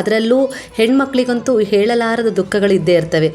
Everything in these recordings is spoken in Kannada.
ಅದರಲ್ಲೂ ಹೆಣ್ಮಕ್ಳಿಗಂತೂ ಹೇಳಲಾರದ ದುಃಖಗಳು ಇದ್ದೇ ಇರ್ತವೆ.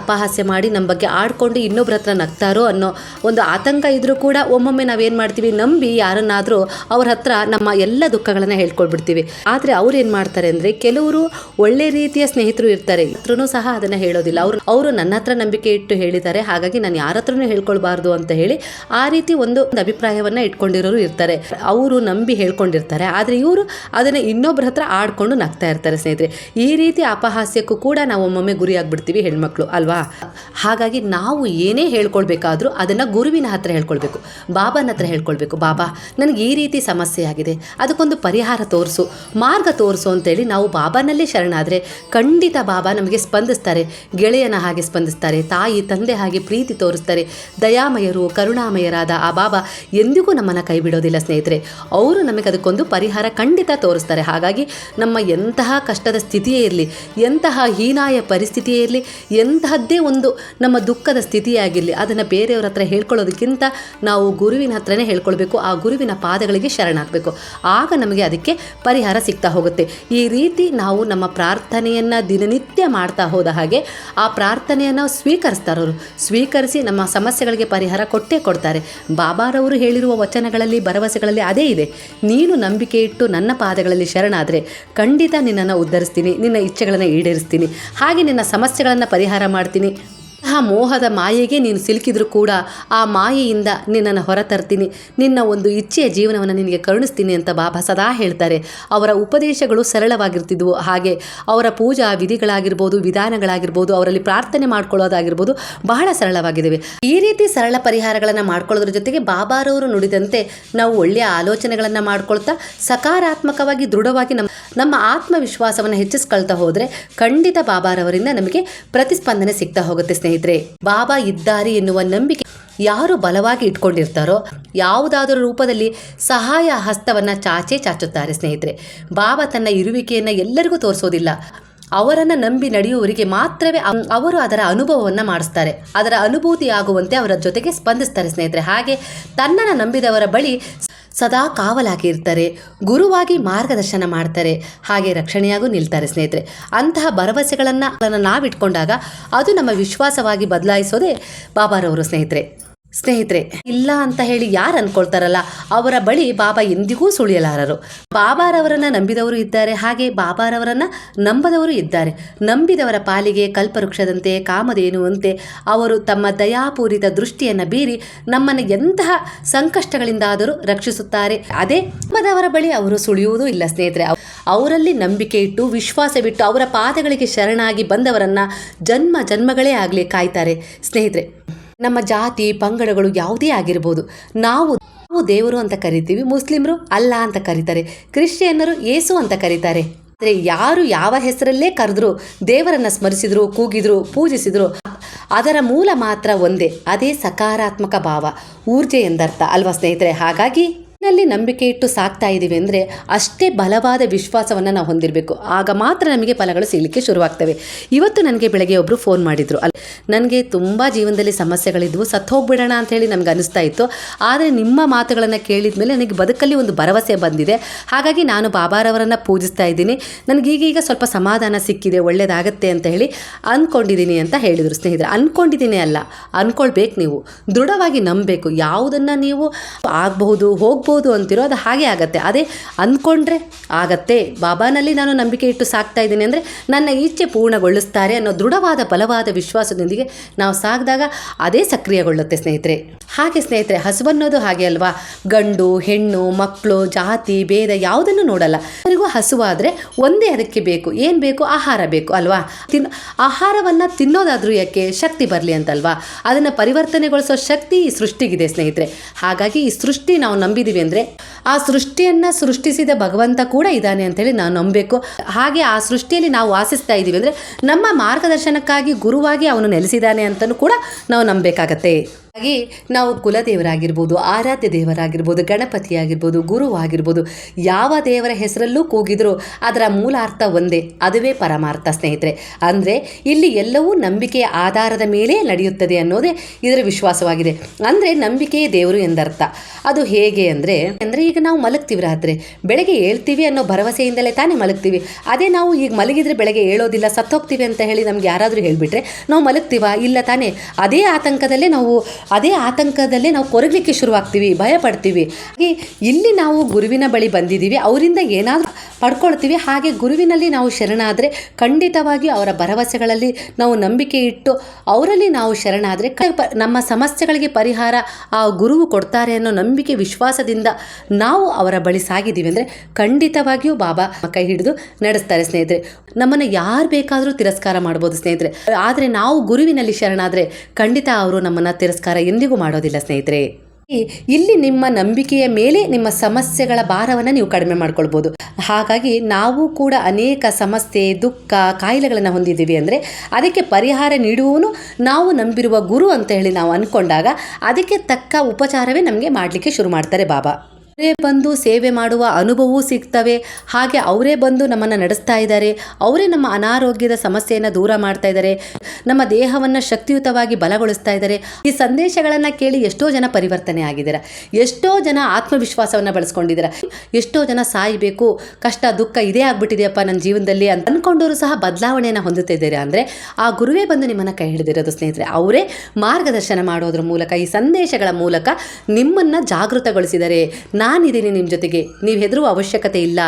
ಅಪಹಾಸ್ಯ ಮಾಡಿ ನಮ್ಮ ಬಗ್ಗೆ ಆಡ್ಕೊಂಡು ಇನ್ನೊಬ್ರ ಹತ್ರ ನಗ್ತಾರೋ ಅನ್ನೋ ಒಂದು ಆತಂಕ ಇದ್ರೂ ಕೂಡ ಒಮ್ಮೊಮ್ಮೆ ನಾವೇನು ಮಾಡ್ತೀವಿ, ನಂಬಿ ಯಾರನ್ನಾದರೂ ಅವ್ರ ಹತ್ರ ನಮ್ಮ ಎಲ್ಲ ದುಃಖಗಳನ್ನು ಹೇಳ್ಕೊಳ್ಬಿಡ್ತೀವಿ. ಆದರೆ ಅವ್ರು ಏನು ಮಾಡ್ತಾರೆ ಅಂದರೆ ಕೆಲವರು ಒಳ್ಳೆ ರೀತಿಯ ಸ್ನೇಹಿತರು ಇರ್ತಾರೆ. ಇತ್ರೂ ಸಹ ಅದನ್ನು ಹೇಳೋದಿಲ್ಲ. ಅವರು ಅವರು ನನ್ನ ಹತ್ರ ನಂಬಿಕೆ ಇಟ್ಟು ಹೇಳಿದ್ದಾರೆ. ಹಾಗಾಗಿ ನಾನು ಯಾರ ಹತ್ರನೂ ಹೇಳ್ಕೊಳ್ಬಾರ್ದು ಅಂತ ಹೇಳಿ ಆ ರೀತಿ ಒಂದು ಅಭಿಪ್ರಾಯವನ್ನು ಇಟ್ಕೊಂಡಿರೋರು ಇರ್ತಾರೆ. ಅವರು ನಂಬಿ ಹೇಳ್ಕೊಂಡಿರ್ತಾರೆ. ಆದರೆ ಇವರು ಅದನ್ನು ಇನ್ನೊಬ್ಬರ ಹತ್ರ ಆಡ್ಕೊಂಡು ನಗ್ತಾ ಇರ್ತಾರೆ. ಸ್ನೇಹಿತರೆ, ಈ ರೀತಿ ಅಪಹಾಸ್ಯಕ್ಕೂ ಕೂಡ ನಾವು ಒಮ್ಮೊಮ್ಮೆ ಗುರಿಯಾಗ್ಬಿಡ್ತೀವಿ ಹೆಣ್ಮಕ್ಳು, ಅಲ್ವಾ? ಹಾಗಾಗಿ ನಾವು ಏನೇ ಹೇಳ್ಕೊಳ್ಬೇಕಾದ್ರೂ ಅದನ್ನು ಗುರುವಿನ ಹತ್ರ ಹೇಳ್ಕೊಳ್ಬೇಕು, ಬಾಬಾನ ಹತ್ರ ಹೇಳ್ಕೊಳ್ಬೇಕು, ಬಾಬಾ, ನನಗೆ ಈ ರೀತಿ ಸಮಸ್ಯೆ ಆಗಿದೆ, ಅದಕ್ಕೊಂದು ಪರಿಹಾರ ತೋರಿಸು, ಮಾರ್ಗ ತೋರಿಸು ಅಂತೇಳಿ ನಾವು ಬಾಬಾನಲ್ಲೇ ಶರಣಾದರೆ ಖಂಡಿತ ಬಾಬಾ ನಮಗೆ ಸ್ಪಂದಿಸ್ತಾರೆ, ಗೆಳೆಯನ ಹಾಗೆ ಸ್ಪಂದಿಸ್ತಾರೆ, ತಾಯಿ, ತಂದೆ ಹಾಗೆ ಪ್ರೀತಿ ತೋರಿಸ್ತಾರೆ, ದಯಾಮಯರು, ಕರುಣಾಮಯರಾದ ಆ ಬಾಬಾ ಎಂದಿಗೂ ನಮ್ಮನ್ನು ಕೈ ಬಿಡೋದಿಲ್ಲ ಸ್ನೇಹಿತರೆ, ಅವರು ನಮಗೆ ಅದಕ್ಕೊಂದು ಪರಿಹಾರ ಖಂಡಿತ ತೋರಿಸ್ತಾರೆ, ಹಾಗಾಗಿ ನಮ್ಮ ಎಂತಹ ಕಷ್ಟದ ಸ್ಥಿತಿಯೇ ಇರಲಿ, ಎಂತಹ ಹೀನಾಯ ಪರಿಸ್ಥಿತಿಯೇ ಇರಲಿ, ಎಂತಹದ್ದೇ ಒಂದು ನಮ್ಮ ದುಃಖದ ಸ್ಥಿತಿಯಾಗಿರಲಿ, ಅದನ್ನು ಬೇರೆಯವ್ರ ಹತ್ರ ಹೇಳ್ಕೊಳ್ಳೋದಕ್ಕಿಂತ ನಾವು ಗುರುವಿನ ಹತ್ರನೇ ಹೇಳ್ಕೊಳ್ಬೇಕು, ಆ ಗುರುವಿನ ಪಾದಗಳಿಗೆ ಶರಣಾಗಬೇಕು. ಆಗ ನಮಗೆ ಅದಕ್ಕೆ ಪರಿಹಾರ ಸಿಗ್ತಾ ಹೋಗುತ್ತೆ. ಈ ರೀತಿ ನಾವು ನಮ್ಮ ಪ್ರಾರ್ಥನೆಯನ್ನು ದಿನನಿತ್ಯ ಮಾಡ್ತಾ ಹೋದ ಹಾಗೆ ಆ ಪ್ರಾರ್ಥನೆಯನ್ನು ಸ್ವೀಕರಿಸ್ತಾರವರು ಸ್ವೀಕರಿಸಿ ನಮ್ಮ ಸಮಸ್ಯೆಗಳಿಗೆ ಪರಿಹಾರ ಕೊಟ್ಟೇ ಕೊಡ್ತಾರೆ. ಬಾಬಾರವರು ಹೇಳಿರುವ ವಚನಗಳಲ್ಲಿ, ಭರವಸೆಗಳಲ್ಲಿ ಅದೇ ಇದೆ. ನೀನು ನಂಬಿಕೆ ಇಟ್ಟು ನನ್ನ ಪಾದಗಳಲ್ಲಿ ಶರಣಾದರೆ, ಖಂಡಿತ ನಿನ್ನನ್ನು ಉದ್ಧರಿಸ್ತೀನಿ ನಿನ್ನ ಇಚ್ಛೆಗಳನ್ನು ಈಡೇರಿಸ್ತೀನಿ ಹಾಗೆ ನಿನ್ನ ಸಮಸ್ಯೆಗಳನ್ನು ಪರಿಹಾರ ಮಾಡ್ತೀನಿ. ಆ ಮೋಹದ ಮಾಯೆಗೆ ನೀನು ಸಿಲುಕಿದ್ರೂ ಕೂಡ ಆ ಮಾಯೆಯಿಂದ ನಿನ್ನನ್ನು ಹೊರತರ್ತೀನಿ. ನಿನ್ನ ಒಂದು ಇಚ್ಛೆಯ ಜೀವನವನ್ನು ನಿನಗೆ ಕರುಣಿಸ್ತೀನಿ ಅಂತ ಬಾಬಾ ಸದಾ ಹೇಳ್ತಾರೆ. ಅವರ ಉಪದೇಶಗಳು ಸರಳವಾಗಿರ್ತಿದ್ವು. ಹಾಗೆ ಅವರ ಪೂಜಾ ವಿಧಿಗಳಾಗಿರ್ಬೋದು, ವಿಧಾನಗಳಾಗಿರ್ಬೋದು, ಅವರಲ್ಲಿ ಪ್ರಾರ್ಥನೆ ಮಾಡ್ಕೊಳ್ಳೋದಾಗಿರ್ಬೋದು ಬಹಳ ಸರಳವಾಗಿದ್ದಾವೆ ಈ ರೀತಿ ಸರಳ ಪರಿಹಾರಗಳನ್ನು ಮಾಡ್ಕೊಳ್ಳೋದ್ರ ಜೊತೆಗೆ ಬಾಬಾರವರು ನುಡಿದಂತೆ ನಾವು ಒಳ್ಳೆಯ ಆಲೋಚನೆಗಳನ್ನು ಮಾಡ್ಕೊಳ್ತಾ ಸಕಾರಾತ್ಮಕವಾಗಿ ದೃಢವಾಗಿ ನಮ್ಮ ನಮ್ಮ ಆತ್ಮವಿಶ್ವಾಸವನ್ನು ಹೆಚ್ಚಿಸ್ಕೊಳ್ತಾ ಹೋದರೆ ಖಂಡಿತ ಬಾಬಾರವರಿಂದ ನಮಗೆ ಪ್ರತಿಸ್ಪಂದನೆ ಸಿಗ್ತಾ ಹೋಗುತ್ತೆ ಸ್ನೇಹಿತರೆ. ಬಾಬಾ ಇದ್ದಾರೆ ಎನ್ನುವ ನಂಬಿಕೆ ಯಾರು ಬಲವಾಗಿ ಇಟ್ಕೊಂಡಿರ್ತಾರೋ, ಯಾವುದಾದರೂ ರೂಪದಲ್ಲಿ ಸಹಾಯ ಹಸ್ತವನ್ನು ಚಾಚೇ ಚಾಚುತ್ತಾರೆ ಸ್ನೇಹಿತರೆ. ಬಾಬಾ ತನ್ನ ಇರುವಿಕೆಯನ್ನು ಎಲ್ಲರಿಗೂ ತೋರಿಸೋದಿಲ್ಲ. ಅವರನ್ನು ನಂಬಿ ನಡೆಯುವವರಿಗೆ ಮಾತ್ರವೇ ಅವರು ಅದರ ಅನುಭವವನ್ನು ಮಾಡಿಸ್ತಾರೆ. ಅದರ ಅನುಭೂತಿ ಆಗುವಂತೆ ಅವರ ಜೊತೆಗೆ ಸ್ಪಂದಿಸ್ತಾರೆ ಸ್ನೇಹಿತರೆ. ಹಾಗೆ ತನ್ನನ್ನು ನಂಬಿದವರ ಬಳಿ ಸದಾ ಕಾವಲಾಗಿ ಇರ್ತಾರೆ ಗುರುವಾಗಿ ಮಾರ್ಗದರ್ಶನ ಮಾಡ್ತಾರೆ, ಹಾಗೆ ರಕ್ಷಣೆಯಾಗೂ ನಿಲ್ತಾರೆ ಸ್ನೇಹಿತರೆ. ಅಂತಹ ಭರವಸೆಗಳನ್ನು ನಾವಿಟ್ಕೊಂಡಾಗ ಅದು ನಮ್ಮ ವಿಶ್ವಾಸವಾಗಿ ಬದಲಾಯಿಸೋದೇ ಬಾಬಾರವರು ಸ್ನೇಹಿತರೆ. ಸ್ನೇಹಿತರೆ, ಇಲ್ಲ ಅಂತ ಹೇಳಿ ಯಾರು ಅನ್ಕೊಳ್ತಾರಲ್ಲ, ಅವರ ಬಳಿ ಬಾಬಾ ಎಂದಿಗೂ ಸುಳಿಯಲಾರರು. ಬಾಬಾರವರನ್ನ ನಂಬಿದವರು ಇದ್ದಾರೆ, ಹಾಗೆ ಬಾಬಾರವರನ್ನ ನಂಬದವರು ಇದ್ದಾರೆ. ನಂಬಿದವರ ಪಾಲಿಗೆ ಕಲ್ಪವೃಕ್ಷದಂತೆ ಕಾಮಧೇನುವಂತೆ ಅವರು ತಮ್ಮ ದಯಾಪೂರಿತ ದೃಷ್ಟಿಯನ್ನು ಬೀರಿ ನಮ್ಮನ್ನು ಎಂತಹ ಸಂಕಷ್ಟಗಳಿಂದಾದರೂ ರಕ್ಷಿಸುತ್ತಾರೆ. ಅದೇ ನಂಬದವರ ಬಳಿ ಅವರು ಸುಳಿಯುವುದೂ ಇಲ್ಲ ಸ್ನೇಹಿತರೆ. ಅವ್- ಅವರಲ್ಲಿ ನಂಬಿಕೆ ಇಟ್ಟು ವಿಶ್ವಾಸವಿಟ್ಟು ಅವರ ಪಾದಗಳಿಗೆ ಶರಣಾಗಿ ಬಂದವರನ್ನ ಜನ್ಮ ಜನ್ಮಗಳೇ ಆಗಲಿ ಕಾಯ್ತಾರೆ. ಸ್ನೇಹಿತರೆ ನಮ್ಮ ಜಾತಿ, ಪಂಗಡಗಳು ಯಾವುದೇ ಆಗಿರ್ಬೋದು, ನಾವು ನಾವು ದೇವರು ಅಂತ ಕರಿತೀವಿ, ಮುಸ್ಲಿಮರು ಅಲ್ಲ ಅಂತ ಕರೀತಾರೆ, ಕ್ರಿಶ್ಚಿಯನ್ನರು ಏಸು ಅಂತ ಕರೀತಾರೆ. ಆದರೆ ಯಾರು ಯಾವ ಹೆಸರಲ್ಲೇ ಕರೆದ್ರು, ದೇವರನ್ನ ಸ್ಮರಿಸಿದ್ರು, ಕೂಗಿದ್ರು, ಪೂಜಿಸಿದ್ರು, ಅದರ ಮೂಲ ಮಾತ್ರ ಒಂದೇ, ಅದೇ ಸಕಾರಾತ್ಮಕ ಭಾವ, ಊರ್ಜೆ ಎಂದರ್ಥ, ಅಲ್ವಾ ಸ್ನೇಹಿತರೆ? ಹಾಗಾಗಿ ನಲ್ಲಿ ನಂಬಿಕೆ ಇಟ್ಟು ಸಾಕ್ತಾ ಇದ್ದೀವಿ ಅಂದರೆ ಅಷ್ಟೇ ಬಲವಾದ ವಿಶ್ವಾಸವನ್ನು ನಾವು ಹೊಂದಿರಬೇಕು. ಆಗ ಮಾತ್ರ ನಮಗೆ ಫಲಗಳು ಸಿಗಲಿಕ್ಕೆ ಶುರುವಾಗ್ತವೆ. ಇವತ್ತು ನನಗೆ ಬೆಳಗ್ಗೆ ಒಬ್ಬರು ಫೋನ್ ಮಾಡಿದರು. ಅಲ್ಲಿ, ನನಗೆ ತುಂಬ ಜೀವನದಲ್ಲಿ ಸಮಸ್ಯೆಗಳಿದ್ವು ಸತ್ತು ಹೋಗ್ಬಿಡೋಣ ಅಂತ ಹೇಳಿ ನಮ್ಗೆ ಅನಿಸ್ತಾ ಇತ್ತು. ಆದರೆ ನಿಮ್ಮ ಮಾತುಗಳನ್ನು ಕೇಳಿದ ಮೇಲೆ ನನಗೆ ಬದುಕಲ್ಲಿ ಒಂದು ಭರವಸೆ ಬಂದಿದೆ. ಹಾಗಾಗಿ ನಾನು ಬಾಬಾರವರನ್ನು ಪೂಜಿಸ್ತಾ ಇದ್ದೀನಿ. ನನಗೀಗೀಗ ಸ್ವಲ್ಪ ಸಮಾಧಾನ ಸಿಕ್ಕಿದೆ ಒಳ್ಳೆಯದಾಗತ್ತೆ ಅಂತ ಹೇಳಿ ಅಂದ್ಕೊಂಡಿದ್ದೀನಿ ಅಂತ ಹೇಳಿದರು ಸ್ನೇಹಿತರೆ. ಅಂದ್ಕೊಂಡಿದ್ದೀನಿ ಅಲ್ಲ ಅಂದ್ಕೊಳ್ಬೇಕು ನೀವು. ದೃಢವಾಗಿ ನಂಬಬೇಕು. ಯಾವುದನ್ನು ನೀವು ಆಗಬಹುದು ಹೋಗ್ಬೋದು ಅಂತಿರೋ ಅದು ಹಾಗೆ ಆಗತ್ತೆ. ಅದೇ ಅಂದ್ಕೊಂಡ್ರೆ ಆಗತ್ತೆ. ಬಾಬಾನಲ್ಲಿ ನಾನು ನಂಬಿಕೆ ಇಟ್ಟು ಸಾಕ್ತಾ ಇದ್ದೀನಿ ಅಂದರೆ ನನ್ನ ಇಚ್ಛೆ ಪೂರ್ಣಗೊಳಿಸ್ತಾರೆ ಅನ್ನೋ ದೃಢವಾದ, ಬಲವಾದ ವಿಶ್ವಾಸದೊಂದಿಗೆ ನಾವು ಸಾಕಿದಾಗ ಅದೇ ಸಕ್ರಿಯಗೊಳ್ಳುತ್ತೆ ಸ್ನೇಹಿತರೆ. ಹಾಗೆ ಸ್ನೇಹಿತರೆ, ಹಸುವನ್ನೋದು ಹಾಗೆ ಅಲ್ವಾ? ಗಂಡು, ಹೆಣ್ಣು ಮಕ್ಕಳು ಜಾತಿ, ಭೇದ ಯಾವುದನ್ನು ನೋಡಲ್ಲ. ಅವರಿಗೂ ಹಸುವಾದರೆ ಒಂದೇ ಅದಕ್ಕೆ ಬೇಕು. ಏನು ಬೇಕು? ಆಹಾರ ಬೇಕು ಅಲ್ವಾ? ತಿನ್, ಆಹಾರವನ್ನು ತಿನ್ನೋದಾದ್ರೂ ಯಾಕೆ? ಶಕ್ತಿ ಬರಲಿ ಅಂತಲ್ವಾ? ಅದನ್ನು ಪರಿವರ್ತನೆಗೊಳಿಸೋ ಶಕ್ತಿ ಈ ಸೃಷ್ಟಿಗಿದೆ ಸ್ನೇಹಿತರೆ. ಹಾಗಾಗಿ ಈ ಸೃಷ್ಟಿ ನಾವು ನಂಬಿದ್ದೀವಿ ಅಂದರೆ, ಆ ಸೃಷ್ಟಿಯನ್ನು ಸೃಷ್ಟಿಸಿದ ಭಗವಂತ ಕೂಡ ಇದ್ದಾನೆ ಅಂತೇಳಿ ನಾವು ನಂಬಬೇಕು. ಹಾಗೆ ಆ ಸೃಷ್ಟಿಯಲ್ಲಿ ನಾವು ವಾಸಿಸ್ತಾ ಇದ್ದೀವಿ ಅಂದರೆ, ನಮ್ಮ ಮಾರ್ಗದರ್ಶನಕ್ಕಾಗಿ ಗುರುವಾಗಿ ಅವನು ನೆಲೆಸಿದ್ದಾನೆ ಅಂತಲೂ ಕೂಡ ನಾವು ನಂಬಬೇಕಾಗತ್ತೆ. ಹಾಗೆ ನಾವು ಕುಲದೇವರಾಗಿರ್ಬೋದು, ಆರಾಧ್ಯ ದೇವರಾಗಿರ್ಬೋದು ಗಣಪತಿ ಆಗಿರ್ಬೋದು ಗುರು ಆಗಿರ್ಬೋದು ಯಾವ ದೇವರ ಹೆಸರಲ್ಲೂ ಕೂಗಿದರೂ ಅದರ ಮೂಲಾರ್ಥ ಒಂದೇ, ಅದುವೇ ಪರಮಾರ್ಥ ಸ್ನೇಹಿತರೆ. ಅಂದರೆ ಇಲ್ಲಿ ಎಲ್ಲವೂ ನಂಬಿಕೆಯ ಆಧಾರದ ಮೇಲೆ ನಡೆಯುತ್ತದೆ ಅನ್ನೋದೇ ಇದರ ವಿಶ್ವಾಸವಾಗಿದೆ. ಅಂದರೆ ನಂಬಿಕೆಯೇ ದೇವರು ಎಂದರ್ಥ. ಅದು ಹೇಗೆ ಅಂದರೆ ಅಂದರೆ ಈಗ ನಾವು ಮಲಗ್ತೀವಿ ರಾತ್ರಿ, ಬೆಳಗ್ಗೆ ಏಳ್ತೀವಿ ಅನ್ನೋ ಭರವಸೆಯಿಂದಲೇ ತಾನೇ ಮಲಗ್ತೀವಿ. ಅದೇ ನಾವು ಈಗ ಮಲಗಿದ್ರೆ ಬೆಳಗ್ಗೆ ಹೇಳೋದಿಲ್ಲ ಸತ್ತೋಗ್ತೀವಿ ಅಂತ ಹೇಳಿ ನಮ್ಗೆ ಯಾರಾದರೂ ಹೇಳಿಬಿಟ್ರೆ, ನಾವು ಮಲಗ್ತೀವ? ಇಲ್ಲ ತಾನೇ. ಅದೇ ಆತಂಕದಲ್ಲೇ ನಾವು ಅದೇ ಆತಂಕದಲ್ಲೇ ನಾವು ಕೊರಗಲಿಕ್ಕೆ ಶುರುವಾಗ್ತೀವಿ ಭಯ ಪಡ್ತೀವಿ ಇಲ್ಲಿ ನಾವು ಗುರುವಿನ ಬಳಿ ಬಂದಿದ್ದೀವಿ, ಅವರಿಂದ ಏನಾದರೂ ಪಡ್ಕೊಳ್ತೀವಿ. ಹಾಗೆ ಗುರುವಿನಲ್ಲಿ ನಾವು ಶರಣಾದರೆ ಖಂಡಿತವಾಗಿ ಅವರ ಭರವಸೆಗಳಲ್ಲಿ ನಾವು ನಂಬಿಕೆ ಇಟ್ಟು ಅವರಲ್ಲಿ ನಾವು ಶರಣಾದರೆ ನಮ್ಮ ಸಮಸ್ಯೆಗಳಿಗೆ ಪರಿಹಾರ ಆ ಗುರುವು ಕೊಡ್ತಾರೆ ಅನ್ನೋ ನಂಬಿಕೆ ವಿಶ್ವಾಸದಿಂದ ನಾವು ಅವರ ಬಳಿ ಸಾಗಿದ್ದೀವಿ ಅಂದರೆ ಖಂಡಿತವಾಗಿಯೂ ಬಾಬಾ ಕೈ ಹಿಡಿದು ನಡೆಸ್ತಾರೆ ಸ್ನೇಹಿತರೆ. ನಮ್ಮನ್ನು ಯಾರು ಬೇಕಾದರೂ ತಿರಸ್ಕಾರ ಮಾಡ್ಬೋದು ಸ್ನೇಹಿತರೆ. ಆದರೆ ನಾವು ಗುರುವಿನಲ್ಲಿ ಶರಣಾದರೆ ಖಂಡಿತ ಅವರು ನಮ್ಮನ್ನು ತಿರಸ್ಕಾರ ಎಂದಿಗೂ ಮಾಡೋದಿಲ್ಲ ಸ್ನೇಹಿತರೆ. ಇಲ್ಲಿ ನಿಮ್ಮ ನಂಬಿಕೆಯ ಮೇಲೆ ನಿಮ್ಮ ಸಮಸ್ಯೆಗಳ ಭಾರವನ್ನು ನೀವು ಕಡಿಮೆ ಮಾಡ್ಕೊಳ್ಬೋದು. ಹಾಗಾಗಿ ನಾವು ಕೂಡ ಅನೇಕ ಸಮಸ್ಯೆ, ದುಃಖ, ಕಾಯಿಲೆಗಳನ್ನು ಹೊಂದಿದ್ದೀವಿ ಅಂದರೆ ಅದಕ್ಕೆ ಪರಿಹಾರ ನೀಡುವವನು ನಾವು ನಂಬಿರುವ ಗುರು ಅಂತ ಹೇಳಿ ನಾವು ಅಂದ್ಕೊಂಡಾಗ ಅದಕ್ಕೆ ತಕ್ಕ ಉಪಚಾರವೇ ನಮಗೆ ಮಾಡಲಿಕ್ಕೆ ಶುರು ಮಾಡ್ತಾರೆ ಬಾಬಾ. ಅವರೇ ಬಂದು ಸೇವೆ ಮಾಡುವ ಅನುಭವವೂ ಸಿಗ್ತವೆ. ಹಾಗೆ ಅವರೇ ಬಂದು ನಮ್ಮನ್ನು ನಡೆಸ್ತಾ ಇದ್ದಾರೆ. ಅವರೇ ನಮ್ಮ ಅನಾರೋಗ್ಯದ ಸಮಸ್ಯೆಯನ್ನು ದೂರ ಮಾಡ್ತಾ ಇದ್ದಾರೆ. ನಮ್ಮ ದೇಹವನ್ನು ಶಕ್ತಿಯುತವಾಗಿ ಬಲಗೊಳಿಸ್ತಾ ಇದ್ದಾರೆ. ಈ ಸಂದೇಶಗಳನ್ನು ಕೇಳಿ ಎಷ್ಟೋ ಜನ ಪರಿವರ್ತನೆ ಆಗಿದ್ದಾರೆ. ಎಷ್ಟೋ ಜನ ಆತ್ಮವಿಶ್ವಾಸವನ್ನು ಬಳಸ್ಕೊಂಡಿದ್ದೀರ. ಎಷ್ಟೋ ಜನ ಸಾಯಬೇಕು, ಕಷ್ಟ, ದುಃಖ ಇದೇ ಆಗ್ಬಿಟ್ಟಿದೆಯಪ್ಪ ನನ್ನ ಜೀವನದಲ್ಲಿ ಅಂತ ಅಂದ್ಕೊಂಡವರು ಸಹ ಬದಲಾವಣೆಯನ್ನು ಹೊಂದುತ್ತಿದ್ದಾರೆ ಅಂದರೆ, ಆ ಗುರುವೇ ಬಂದು ನಿಮ್ಮನ್ನು ಕೈ ಹಿಡಿದಿರೋದು ಸ್ನೇಹಿತರೆ, ಅವರೇ ಮಾರ್ಗದರ್ಶನ ಮಾಡೋದ್ರ ಮೂಲಕ, ಈ ಸಂದೇಶಗಳ ಮೂಲಕ ನಿಮ್ಮನ್ನು ಜಾಗೃತಗೊಳಿಸಿದ್ದಾರೆ ನಾನಿದ್ದೀನಿ ನಿಮ್ಮ ಜೊತೆಗೆ. ನೀವು ಹೆದರುವ ಅವಶ್ಯಕತೆ ಇಲ್ಲ.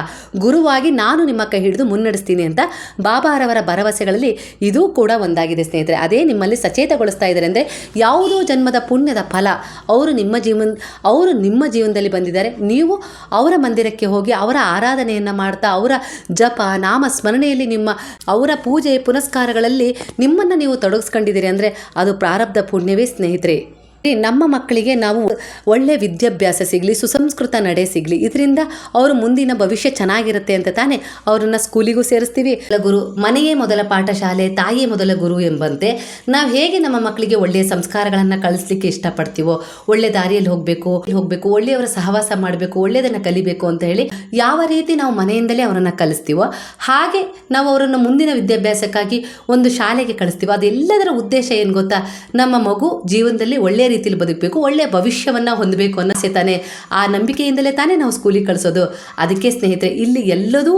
ಗುರುವಾಗಿ ನಾನು ನಿಮ್ಮ ಕೈ ಹಿಡಿದು ಮುನ್ನಡೆಸ್ತೀನಿ ಅಂತ ಬಾಬಾರವರ ಭರವಸೆಗಳಲ್ಲಿ ಇದೂ ಕೂಡ ಒಂದಾಗಿದೆ ಸ್ನೇಹಿತರೆ. ಅದೇ ನಿಮ್ಮಲ್ಲಿ ಸಚೇತಗೊಳಿಸ್ತಾ ಇದ್ದಾರೆ ಅಂದರೆ ಯಾವುದೋ ಜನ್ಮದ ಪುಣ್ಯದ ಫಲ. ಅವರು ನಿಮ್ಮ ಜೀವನ, ಅವರು ನಿಮ್ಮ ಜೀವನದಲ್ಲಿ ಬಂದಿದ್ದಾರೆ. ನೀವು ಅವರ ಮಂದಿರಕ್ಕೆ ಹೋಗಿ ಅವರ ಆರಾಧನೆಯನ್ನು ಮಾಡ್ತಾ, ಅವರ ಜಪ ನಾಮ ಸ್ಮರಣೆಯಲ್ಲಿ ನಿಮ್ಮ, ಅವರ ಪೂಜೆ, ಪುನಸ್ಕಾರಗಳಲ್ಲಿ ನಿಮ್ಮನ್ನು ನೀವು ತೊಡಗಿಸ್ಕೊಂಡಿದ್ದೀರಿ ಅಂದರೆ ಅದು ಪ್ರಾರಬ್ಧ ಪುಣ್ಯವೇ ಸ್ನೇಹಿತರೆ. ನಮ್ಮ ಮಕ್ಕಳಿಗೆ ನಾವು ಒಳ್ಳೆ ವಿದ್ಯಾಭ್ಯಾಸ ಸಿಗಲಿ, ಸುಸಂಸ್ಕೃತ ನಡೆ ಸಿಗಲಿ, ಇದರಿಂದ ಅವರು ಮುಂದಿನ ಭವಿಷ್ಯ ಚೆನ್ನಾಗಿರುತ್ತೆ ಅಂತ ತಾನೇ ಅವರನ್ನು ಸ್ಕೂಲಿಗೂ ಸೇರಿಸ್ತೀವಿ. ಗುರು, ಮನೆಯೇ ಮೊದಲ ಪಾಠಶಾಲೆ ತಾಯಿಯೇ ಮೊದಲ ಗುರು ಎಂಬಂತೆ ನಾವು ಹೇಗೆ ನಮ್ಮ ಮಕ್ಕಳಿಗೆ ಒಳ್ಳೆಯ ಸಂಸ್ಕಾರಗಳನ್ನು ಕಳಿಸ್ಲಿಕ್ಕೆ ಇಷ್ಟಪಡ್ತೀವೋ, ಒಳ್ಳೆ ದಾರಿಯಲ್ಲಿ ಹೋಗಬೇಕು ಹೋಗಬೇಕು, ಒಳ್ಳೆಯವರ ಸಹವಾಸ ಮಾಡಬೇಕು, ಒಳ್ಳೆಯದನ್ನು ಕಲಿಬೇಕು ಅಂತ ಹೇಳಿ ಯಾವ ರೀತಿ ನಾವು ಮನೆಯಿಂದಲೇ ಅವರನ್ನು ಕಲಿಸ್ತೀವೋ, ಹಾಗೆ ನಾವು ಅವರನ್ನು ಮುಂದಿನ ವಿದ್ಯಾಭ್ಯಾಸಕ್ಕಾಗಿ ಒಂದು ಶಾಲೆಗೆ ಕಳಿಸ್ತೀವೋ, ಅದೆಲ್ಲದರ ಉದ್ದೇಶ ಏನು ಗೊತ್ತಾ? ನಮ್ಮ ಮಗು ಜೀವನದಲ್ಲಿ ಒಳ್ಳೆಯ ರೀತಿಯಲ್ಲಿ ಬದುಕಬೇಕು ಒಳ್ಳೆಯ ಭವಿಷ್ಯವನ್ನು ಹೊಂದಬೇಕು ಅನ್ನೋಸೆ ತಾನೇ. ಆ ನಂಬಿಕೆಯಿಂದಲೇ ತಾನೇ ನಾವು ಸ್ಕೂಲಿಗೆ ಕಳಿಸೋದು. ಅದಕ್ಕೆ ಸ್ನೇಹಿತರೆ, ಇಲ್ಲಿ ಎಲ್ಲದೂ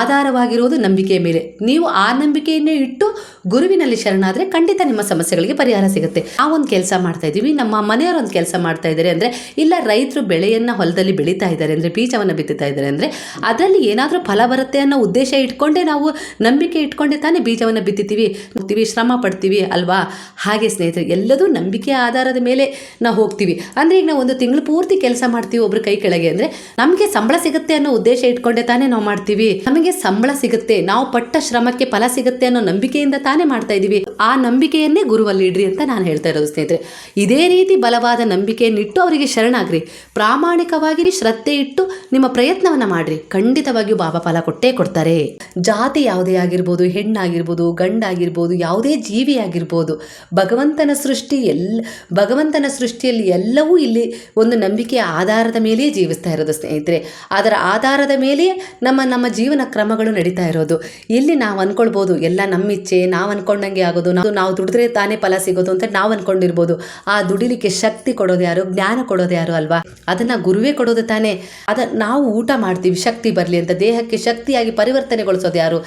ಆಧಾರವಾಗಿರೋದು ನಂಬಿಕೆಯ ಮೇಲೆ. ನೀವು ಆ ನಂಬಿಕೆಯನ್ನೇ ಇಟ್ಟು ಗುರುವಿನಲ್ಲಿ ಶರಣಾದರೆ ಖಂಡಿತ ನಿಮ್ಮ ಸಮಸ್ಯೆಗಳಿಗೆ ಪರಿಹಾರ ಸಿಗುತ್ತೆ. ಆ ಒಂದು ಕೆಲಸ ಮಾಡ್ತಾ ಇದ್ದೀವಿ, ನಮ್ಮ ಮನೆಯವರು ಒಂದು ಕೆಲಸ ಮಾಡ್ತಾ ಇದ್ದಾರೆ ಅಂದರೆ, ಇಲ್ಲ ರೈತರು ಬೆಳೆಯನ್ನು ಹೊಲದಲ್ಲಿ ಬೆಳೀತಾ ಇದ್ದಾರೆ ಅಂದರೆ, ಬೀಜವನ್ನು ಬಿತ್ತುತ್ತಾ ಇದ್ದಾರೆ ಅಂದರೆ, ಅದರಲ್ಲಿ ಏನಾದರೂ ಫಲ ಬರುತ್ತೆ ಅನ್ನೋ ಉದ್ದೇಶ ಇಟ್ಕೊಂಡೇ ನಾವು ನಂಬಿಕೆ ಇಟ್ಕೊಂಡೇ ತಾನೇ ಬೀಜವನ್ನು ಬಿತ್ತಿತೀವಿ ಹೋಗ್ತೀವಿ ಶ್ರಮ ಪಡ್ತೀವಿ ಅಲ್ವಾ? ಹಾಗೆ ಸ್ನೇಹಿತರೆ, ಎಲ್ಲದೂ ನಂಬಿಕೆಯ ಆಧಾರದ ಮೇಲೆ ನಾವು ಹೋಗ್ತೀವಿ. ಅಂದರೆ ಈಗ ನಾವು ಒಂದು ತಿಂಗಳು ಪೂರ್ತಿ ಕೆಲಸ ಮಾಡ್ತೀವಿ ಒಬ್ರು ಕೈ ಕೆಳಗೆ. ಅಂದರೆ ನಮಗೆ ಸಂಬಳ ಸಿಗುತ್ತೆ ಅನ್ನೋ ಉದ್ದೇಶ ಇಟ್ಕೊಂಡೆ ತಾನೇ ನಾವು ಮಾಡ್ತೀವಿ. ನಮಗೆ ಸಂಬಳ ಸಿಗುತ್ತೆ, ನಾವು ಪಟ್ಟ ಶ್ರಮಕ್ಕೆ ಫಲ ಸಿಗುತ್ತೆ ಅನ್ನೋ ನಂಬಿಕೆಯಿಂದ ತಾನೇ ಮಾಡ್ತಾ ಇದ್ದೀವಿ ಆ ನಂಬಿಕೆಯನ್ನೇ ಗುರುವಲ್ಲಿ ಇಡ್ರಿ ಅಂತ ನಾನು ಹೇಳ್ತಾ ಇರೋದು ಸ್ನೇಹಿತರೆ. ಇದೇ ರೀತಿ ಬಲವಾದ ನಂಬಿಕೆಯನ್ನಿಟ್ಟು ಅವರಿಗೆ ಶರಣಾಗ್ರಿ. ಪ್ರಾಮಾಣಿಕವಾಗಿ ಶ್ರದ್ಧೆ ಇಟ್ಟು ನಿಮ್ಮ ಪ್ರಯತ್ನವನ್ನ ಮಾಡ್ರಿ. ಖಂಡಿತವಾಗಿಯೂ ಬಾಬಾ ಫಲ ಕೊಟ್ಟೇ ಕೊಡ್ತಾರೆ. ಜಾತಿ ಯಾವುದೇ ಆಗಿರ್ಬೋದು, ಹೆಣ್ಣಾಗಿರ್ಬೋದು, ಗಂಡಾಗಿರ್ಬೋದು, ಯಾವುದೇ ಜೀವಿ ಆಗಿರ್ಬೋದು ಭಗವಂತನ ಸೃಷ್ಟಿ ಎಲ್ಲ ಭಗವಂತನ ಸೃಷ್ಟಿಯಲ್ಲಿ ಎಲ್ಲವೂ ಇಲ್ಲಿ ಒಂದು ನಂಬಿಕೆಯ ಆಧಾರದ ಮೇಲೆಯೇ ಜೀವಿಸ್ತಾ ಇರೋದು ಸ್ನೇಹಿತರೆ. ಅದರ ಆಧಾರದ ಮೇಲೆಯೇ ನಮ್ಮ ನಮ್ಮ ಜೀವನ ಕ್ರಮಗಳು ನಡೀತಾ ಇರೋದು. ಇಲ್ಲಿ ನಾವು ಅನ್ಕೊಳ್ಬೋದು, ಎಲ್ಲ ನಮ್ಮ ಇಚ್ಛೆ ನಾವು ಅನ್ಕೊಂಡಂಗೆ ಆಗೋದು, ನಾವು ನಾವು ದುಡಿದ್ರೆ ತಾನೇ ಫಲ ಸಿಗೋದು ಅಂತ ನಾವು ಅನ್ಕೊಂಡಿರ್ಬೋದು. ಆ ದುಡಿಲಿಕ್ಕೆ ಶಕ್ತಿ ಕೊಡೋದು ಯಾರು, ಜ್ಞಾನ ಕೊಡೋದು ಯಾರು ಅಲ್ವಾ? ಅದನ್ನ ಗುರುವೇ ಕೊಡೋದು ತಾನೇ. ಅದ, ನಾವು ಊಟ ಮಾಡ್ತೀವಿ, ಶಕ್ತಿ ಬರಲಿ ಅಂತ, ದೇಹಕ್ಕೆ ಶಕ್ತಿಯಾಗಿ ಪರಿವರ್ತನೆಗೊಳಿಸೋದು ಯಾರು?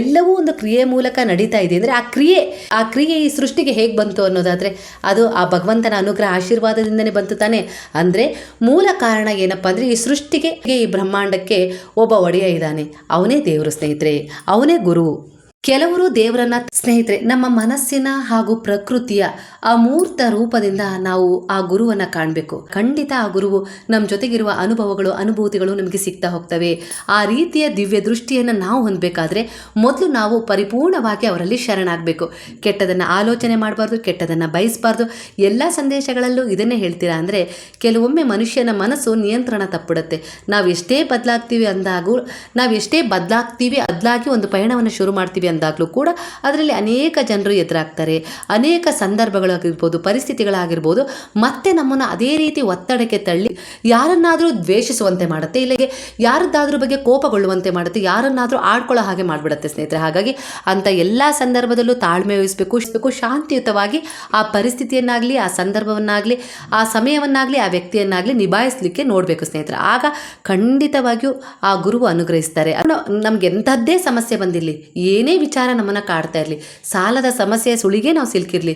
ಎಲ್ಲವೂ ಒಂದು ಕ್ರಿಯೆ ಮೂಲಕ ನಡೀತಾ ಇದೆ. ಅಂದರೆ ಆ ಕ್ರಿಯೆ ಆ ಕ್ರಿಯೆ ಈ ಸೃಷ್ಟಿಗೆ ಹೇಗೆ ಬಂತು ಅನ್ನೋದಾದರೆ, ಅದು ಆ ಭಗವಂತನ ಅನುಗ್ರಹ ಆಶೀರ್ವಾದದಿಂದನೇ ಬಂತು ತಾನೆ. ಅಂದರೆ ಮೂಲ ಕಾರಣ ಏನಪ್ಪ ಅಂದರೆ ಈ ಸೃಷ್ಟಿಗೆ ಈ ಬ್ರಹ್ಮಾಂಡಕ್ಕೆ ಒಬ್ಬ ಒಡೆಯ ಇದ್ದಾನೆ. ಅವನೇ ದೇವರು ಸ್ನೇಹಿತರೆ, ಅವನೇ ಗುರು. ಕೆಲವರು ದೇವರನ್ನ ಸ್ನೇಹಿತರೆ, ನಮ್ಮ ಮನಸ್ಸಿನ ಹಾಗೂ ಪ್ರಕೃತಿಯ ಅಮೂರ್ತ ರೂಪದಿಂದ ನಾವು ಆ ಗುರುವನ್ನ ಕಾಣಬೇಕು. ಖಂಡಿತ ಆ ಗುರುವು ನಮ್ಮ ಜೊತೆಗಿರುವ ಅನುಭವಗಳು, ಅನುಭೂತಿಗಳು ನಮಗೆ ಸಿಗ್ತಾ ಹೋಗ್ತವೆ. ಆ ರೀತಿಯ ದಿವ್ಯ ದೃಷ್ಟಿಯನ್ನು ನಾವು ಹೊಂದಬೇಕಾದ್ರೆ ಮೊದಲು ನಾವು ಪರಿಪೂರ್ಣವಾಗಿ ಅವರಲ್ಲಿ ಶರಣಾಗಬೇಕು. ಕೆಟ್ಟದನ್ನು ಆಲೋಚನೆ ಮಾಡಬಾರ್ದು, ಕೆಟ್ಟದನ್ನು ಬಯಸಬಾರ್ದು. ಎಲ್ಲ ಸಂದೇಶಗಳಲ್ಲೂ ಇದನ್ನೇ ಹೇಳ್ತೀರಾ ಅಂದರೆ, ಕೆಲವೊಮ್ಮೆ ಮನುಷ್ಯನ ಮನಸ್ಸು ನಿಯಂತ್ರಣ ತಪ್ಪಿಡುತ್ತೆ. ನಾವು ಎಷ್ಟೇ ಬದಲಾಗ್ತೀವಿ ಅಂದಾಗೂ, ನಾವು ಎಷ್ಟೇ ಬದಲಾಗ್ತೀವಿ ಅದ್ಲಾಗಿ ಒಂದು ಪಯಣವನ್ನು ಶುರು ಮಾಡ್ತೀವಿ. ಅಂದಾಗಲೂ ಕೂಡ ಅದರಲ್ಲಿ ಅನೇಕ ಜನರು ಎದುರಾಗ್ತಾರೆ. ಅನೇಕ ಸಂದರ್ಭಗಳಾಗಿರ್ಬೋದು, ಪರಿಸ್ಥಿತಿಗಳಾಗಿರ್ಬೋದು, ಮತ್ತೆ ನಮ್ಮನ್ನು ಅದೇ ರೀತಿ ಒತ್ತಡಕ್ಕೆ ತಳ್ಳಿ ಯಾರನ್ನಾದರೂ ದ್ವೇಷಿಸುವಂತೆ ಮಾಡುತ್ತೆ, ಇಲ್ಲಿಗೆ ಯಾರದ್ದಾದ್ರೂ ಬಗ್ಗೆ ಕೋಪಗೊಳ್ಳುವಂತೆ ಮಾಡುತ್ತೆ, ಯಾರನ್ನಾದರೂ ಆಡ್ಕೊಳ್ಳೋ ಹಾಗೆ ಮಾಡಿಬಿಡುತ್ತೆ ಸ್ನೇಹಿತರೆ. ಹಾಗಾಗಿ ಅಂಥ ಎಲ್ಲ ಸಂದರ್ಭದಲ್ಲೂ ತಾಳ್ಮೆ ವಹಿಸಬೇಕು ಬೇಕು ಶಾಂತಿಯುತವಾಗಿ ಆ ಪರಿಸ್ಥಿತಿಯನ್ನಾಗಲಿ, ಆ ಸಂದರ್ಭವನ್ನಾಗಲಿ, ಆ ಸಮಯವನ್ನಾಗಲಿ, ಆ ವ್ಯಕ್ತಿಯನ್ನಾಗಲಿ ನಿಭಾಯಿಸಲಿಕ್ಕೆ ನೋಡಬೇಕು ಸ್ನೇಹಿತರೆ. ಆಗ ಖಂಡಿತವಾಗಿಯೂ ಆ ಗುರುವು ಅನುಗ್ರಹಿಸ್ತಾರೆ. ನಮ್ಗೆ ಎಂಥದ್ದೇ ಸಮಸ್ಯೆ ಬಂದಿರಲಿ, ಏನೇ ವಿಚಾರ ನಮ್ಮನ್ನು ಕಾಡ್ತಾ ಇರಲಿ. ಸಾಲದ ಸಮಸ್ಯೆಯ ಸುಳಿಗೆ ನಾವು ಸಿಲುಕಿರಲಿ.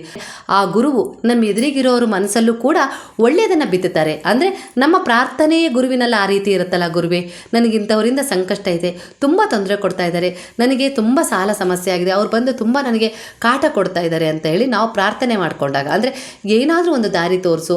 ಆ ಗುರುವು ನಮ್ಮ ಎದುರಿಗಿರೋರು ಮನಸ್ಸಲ್ಲೂ ಕೂಡ ಒಳ್ಳೆಯದನ್ನು ಬಿತ್ತುತ್ತಾರೆ. ಅಂದರೆ ನಮ್ಮ ಪ್ರಾರ್ಥನೆಯೇ ಗುರುವಿನಲ್ಲಿ ಆ ರೀತಿ ಇರುತ್ತಲ್ಲ ಗುರುವೇ? ನನಗೆ ಇಂಥವರಿಂದ ಸಂಕಷ್ಟ ಇದೆ. ತುಂಬ ತೊಂದರೆ ಕೊಡ್ತಾ ಇದ್ದಾರೆ. ನನಗೆ ತುಂಬ ಸಾಲ ಸಮಸ್ಯೆ ಆಗಿದೆ. ಅವ್ರು ಬಂದು ತುಂಬ ನನಗೆ ಕಾಟ ಕೊಡ್ತಾ ಇದ್ದಾರೆ ಅಂತ ಹೇಳಿ ನಾವು ಪ್ರಾರ್ಥನೆ ಮಾಡಿಕೊಂಡಾಗ. ಅಂದರೆ ಏನಾದರೂ ಒಂದು ದಾರಿ ತೋರಿಸು.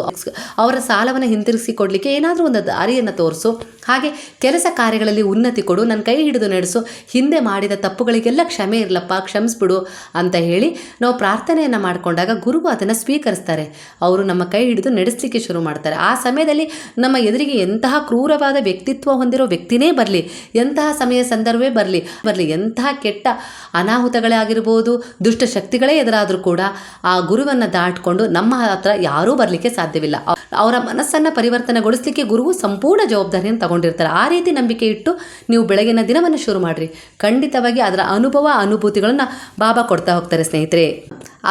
ಅವರ ಸಾಲವನ್ನು ಹಿಂತಿರುಗಿಸಿ ಕೊಡಲಿಕ್ಕೆ ಏನಾದರೂ ಒಂದು ದಾರಿಯನ್ನು ತೋರಿಸು. ಹಾಗೆ ಕೆಲಸ ಕಾರ್ಯಗಳಲ್ಲಿ ಉನ್ನತಿ ಕೊಡು. ನನ್ನ ಕೈ ಹಿಡಿದು ನಡೆಸು. ಹಿಂದೆ ಮಾಡಿದ ತಪ್ಪುಗಳಿಗೆಲ್ಲ ಕ್ಷಮೆ ಇರಲಪ್ಪ, ಕ್ಷಮಿಸ್ಬಿಡು ಅಂತ ಹೇಳಿ ನಾವು ಪ್ರಾರ್ಥನೆಯನ್ನು ಮಾಡಿಕೊಂಡಾಗ ಗುರುವು ಅದನ್ನು ಸ್ವೀಕರಿಸ್ತಾರೆ. ಅವರು ನಮ್ಮ ಕೈ ಹಿಡಿದು ನಡೆಸಲಿಕ್ಕೆ ಶುರು ಮಾಡ್ತಾರೆ. ಆ ಸಮಯದಲ್ಲಿ ನಮ್ಮ ಎದುರಿಗೆ ಎಂತಹ ಕ್ರೂರವಾದ ವ್ಯಕ್ತಿತ್ವ ಹೊಂದಿರೋ ವ್ಯಕ್ತಿನೇ ಬರಲಿ, ಎಂತಹ ಸಮಯ ಸಂದರ್ಭವೇ ಬರಲಿ ಬರಲಿ, ಎಂತಹ ಕೆಟ್ಟ ಅನಾಹುತಗಳೇ ಆಗಿರ್ಬೋದು ದುಷ್ಟಶಕ್ತಿಗಳೇ ಎದುರಾದರೂ ಕೂಡ ಆ ಗುರುವನ್ನು ದಾಟ್ಕೊಂಡು ನಮ್ಮ ಹತ್ರ ಯಾರೂ ಬರಲಿಕ್ಕೆ ಸಾಧ್ಯವಿಲ್ಲ. ಅವರ ಮನಸ್ಸನ್ನು ಪರಿವರ್ತನೆಗೊಳಿಸಲಿಕ್ಕೆ ಗುರುವು ಸಂಪೂರ್ಣ ಜವಾಬ್ದಾರಿಯನ್ನು ತಗೊಂಡಿರ್ತಾರೆ. ಆ ರೀತಿ ನಂಬಿಕೆ ಇಟ್ಟು ನೀವು ಬೆಳಗಿನ ದಿನವನ್ನು ಶುರು ಮಾಡಿರಿ. ಖಂಡಿತವಾಗಿ ಅದರ ಅನುಭವ ಅನುಭೂತಿಗಳನ್ನು ಬಾಬಾ ಕೊಡ್ತಾ ಹೋಗ್ತಾರೆ ಸ್ನೇಹಿತರೆ.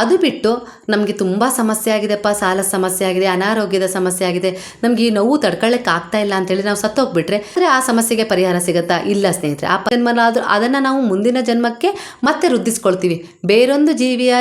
ಅದು ಬಿಟ್ಟು ನಮಗೆ ತುಂಬ ಸಮಸ್ಯೆ ಆಗಿದೆಪ್ಪ, ಸಾಲ ಸಮಸ್ಯೆ ಆಗಿದೆ, ಅನಾರೋಗ್ಯದ ಸಮಸ್ಯೆ ಆಗಿದೆ. ನಮಗೆ ಈ ನೋವು ತಡ್ಕೊಳ್ಳೋಕೆ ಆಗ್ತಾ ಇಲ್ಲ ಅಂತೇಳಿ ನಾವು ಸತ್ತೋಗ್ಬಿಟ್ರೆ ಅಂದರೆ ಆ ಸಮಸ್ಯೆಗೆ ಪರಿಹಾರ ಸಿಗುತ್ತಾ? ಇಲ್ಲ ಸ್ನೇಹಿತರೆ. ಆ ಜನ್ಮನಾದರೂ ಅದನ್ನು ನಾವು ಮುಂದಿನ ಜನ್ಮಕ್ಕೆ ಮತ್ತೆ ವೃದ್ಧಿಸ್ಕೊಳ್ತೀವಿ ಬೇರೊಂದು ಜೀವಿಯ,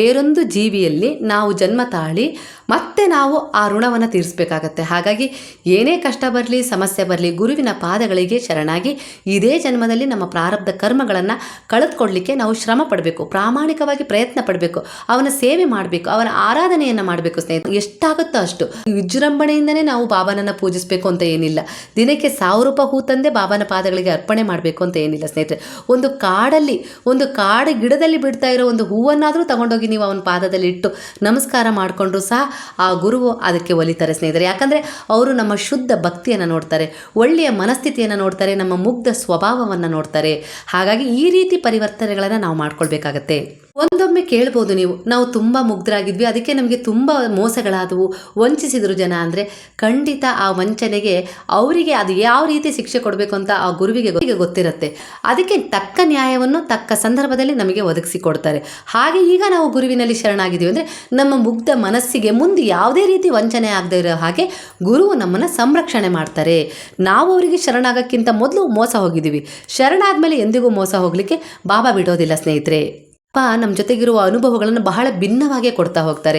ಬೇರೊಂದು ಜೀವಿಯಲ್ಲಿ ನಾವು ಜನ್ಮ ತಾಳಿ ಮತ್ತೆ ನಾವು ಆ ಋಣವನ್ನು ತೀರಿಸಬೇಕಾಗತ್ತೆ. ಹಾಗಾಗಿ ಏನೇ ಕಷ್ಟ ಬರಲಿ, ಸಮಸ್ಯೆ ಬರಲಿ, ಗುರುವಿನ ಪಾದಗಳಿಗೆ ಶರಣಾಗಿ ಇದೇ ಜನ್ಮದಲ್ಲಿ ನಮ್ಮ ಪ್ರಾರಬ್ಧ ಕರ್ಮಗಳನ್ನು ಕಳೆದುಕೊಳ್ಳಲಿಕ್ಕೆ ನಾವು ಶ್ರಮ ಪಡಬೇಕು, ಪ್ರಾಮಾಣಿಕವಾಗಿ ಪ್ರಯತ್ನ ಪಡಬೇಕು, ಅವನ ಸೇವೆ ಮಾಡಬೇಕು, ಅವನ ಆರಾಧನೆಯನ್ನು ಮಾಡಬೇಕು ಸ್ನೇಹಿತರೆ. ಎಷ್ಟಾಗುತ್ತೋ ಅಷ್ಟು. ವಿಜೃಂಭಣೆಯಿಂದನೇ ನಾವು ಬಾಬಾನನ್ನು ಪೂಜಿಸಬೇಕು ಅಂತ ಏನಿಲ್ಲ. ದಿನಕ್ಕೆ ಸಾವಿರ ರೂಪಾಯಿ ಹೂ ತಂದೆ ಬಾಬಾನ ಪಾದಗಳಿಗೆ ಅರ್ಪಣೆ ಮಾಡಬೇಕು ಅಂತ ಏನಿಲ್ಲ ಸ್ನೇಹಿತರೆ. ಒಂದು ಕಾಡಲ್ಲಿ, ಒಂದು ಕಾಡು ಗಿಡದಲ್ಲಿ ಬಿಡ್ತಾ ಇರೋ ಒಂದು ಹೂವನ್ನಾದರೂ ತಗೊಂಡೋಗಿ ನೀವು ಅವನ ಪಾದದಲ್ಲಿ ಇಟ್ಟು ನಮಸ್ಕಾರ ಮಾಡಿಕೊಂಡ್ರು ಸಹ ಆ ಗುರುವು ಅದಕ್ಕೆ ಒಲಿತಾರೆ ಸ್ನೇಹಿತರೆ. ಯಾಕಂದರೆ ಅವರು ನಮ್ಮ ಶುದ್ಧ ಭಕ್ತಿಯನ್ನು ನೋಡ್ತಾರೆ, ಒಳ್ಳೆಯ ಮನಸ್ಥಿತಿಯನ್ನು ನೋಡ್ತಾರೆ, ನಮ್ಮ ಮುಗ್ಧ ಸ್ವಭಾವವನ್ನು ನೋಡ್ತಾರೆ. ಹಾಗಾಗಿ ಈ ರೀತಿ ಪರಿವರ್ತನೆಗಳನ್ನು ನಾವು ಮಾಡ್ಕೊಳ್ಬೇಕಾಗತ್ತೆ. ಒಂದೊಮ್ಮೆ ಕೇಳ್ಬೋದು ನೀವು, ನಾವು ತುಂಬ ಮುಗ್ಧರಾಗಿದ್ವಿ, ಅದಕ್ಕೆ ನಮಗೆ ತುಂಬ ಮೋಸಗಳಾದವು, ವಂಚಿಸಿದ್ರು ಜನ ಅಂದರೆ ಖಂಡಿತ ಆ ವಂಚನೆಗೆ ಅವರಿಗೆ ಅದು ಯಾವ ರೀತಿ ಶಿಕ್ಷೆ ಕೊಡಬೇಕು ಅಂತ ಆ ಗುರುವಿಗೆ ಗೊತ್ತಿರುತ್ತೆ. ಅದಕ್ಕೆ ತಕ್ಕ ನ್ಯಾಯವನ್ನು, ತಕ್ಕ ಸಂದರ್ಭದಲ್ಲಿ ನಮಗೆ ಒದಗಿಸಿ ಕೊಡ್ತಾರೆ. ಹಾಗೆ ಈಗ ನಾವು ಗುರುವಿನಲ್ಲಿ ಶರಣಾಗಿದ್ದೀವಿ ಅಂದರೆ ನಮ್ಮ ಮುಗ್ಧ ಮನಸ್ಸಿಗೆ ಮುಂದೆ ಯಾವುದೇ ರೀತಿ ವಂಚನೆ ಆಗದೇ ಇರೋ ಹಾಗೆ ಗುರುವು ನಮ್ಮನ್ನು ಸಂರಕ್ಷಣೆ ಮಾಡ್ತಾರೆ. ನಾವು ಅವರಿಗೆ ಶರಣಾಗಕ್ಕಿಂತ ಮೊದಲು ಮೋಸ ಹೋಗಿದ್ದೀವಿ. ಶರಣಾದ್ಮೇಲೆ ಎಂದಿಗೂ ಮೋಸ ಹೋಗಲಿಕ್ಕೆ ಬಾಬಾ ಬಿಡೋದಿಲ್ಲ ಸ್ನೇಹಿತರೆ. ನಮ್ಮ ಜೊತೆಗಿರುವ ಅನುಭವಗಳನ್ನು ಬಹಳ ಭಿನ್ನವಾಗಿ ಕೊಡ್ತಾ ಹೋಗ್ತಾರೆ.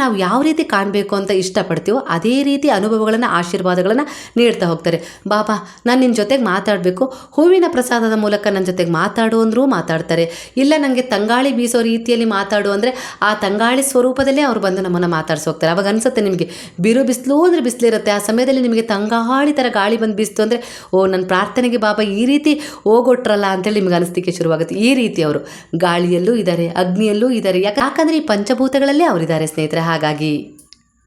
ನಾವು ಯಾವ ರೀತಿ ಕಾಣಬೇಕು ಅಂತ ಇಷ್ಟಪಡ್ತೀವೋ ಅದೇ ರೀತಿ ಅನುಭವಗಳನ್ನು, ಆಶೀರ್ವಾದಗಳನ್ನು ನೀಡ್ತಾ ಹೋಗ್ತಾರೆ. ಬಾಬಾ, ನಾನು ನಿನ್ನ ಜೊತೆಗೆ ಮಾತಾಡಬೇಕು. ಹೂವಿನ ಪ್ರಸಾದದ ಮೂಲಕ ನನ್ನ ಜೊತೆಗೆ ಮಾತಾಡು ಅಂದರೂ ಮಾತಾಡ್ತಾರೆ. ಇಲ್ಲ ನನಗೆ ತಂಗಾಳಿ ಬೀಸೋ ರೀತಿಯಲ್ಲಿ ಮಾತಾಡು ಅಂದರೆ ಆ ತಂಗಾಳಿ ಸ್ವರೂಪದಲ್ಲೇ ಅವರು ಬಂದು ನಮ್ಮನ್ನು ಮಾತಾಡ್ಸಿ ಹೋಗ್ತಾರೆ. ಅವಾಗ ಅನಿಸುತ್ತೆ ನಿಮಗೆ, ಬಿರು ಬಿಸಿಲು ಅಂದರೆ ಬಿಸಿಲಿರುತ್ತೆ. ಆ ಸಮಯದಲ್ಲಿ ನಿಮಗೆ ತಂಗಾಳಿ ಥರ ಗಾಳಿ ಬಂದು ಬೀಸ್ತು ಅಂದರೆ, ಓ ನನ್ನ ಪ್ರಾರ್ಥನೆಗೆ ಬಾಬಾ ಈ ರೀತಿ ಹೋಗೊಟ್ರಲ್ಲ ಅಂತೇಳಿ ನಿಮಗೆ ಅನಿಸ್ಲಿಕ್ಕೆ ಶುರುವಾಗುತ್ತೆ. ಈ ರೀತಿ ಅವರು ಗಾಳಿಯಲ್ಲೂ ಇದ್ದಾರೆ, ಅಗ್ನಿಯಲ್ಲೂ ಇದ್ದಾರೆ. ಯಾಕಂದರೆ ಈ ಪಂಚಭೂತಗಳಲ್ಲೇ ಅವರಿದ್ದಾರೆ ಸ್ನೇಹಿತರೆ, ಹಾಗಾಗಿ.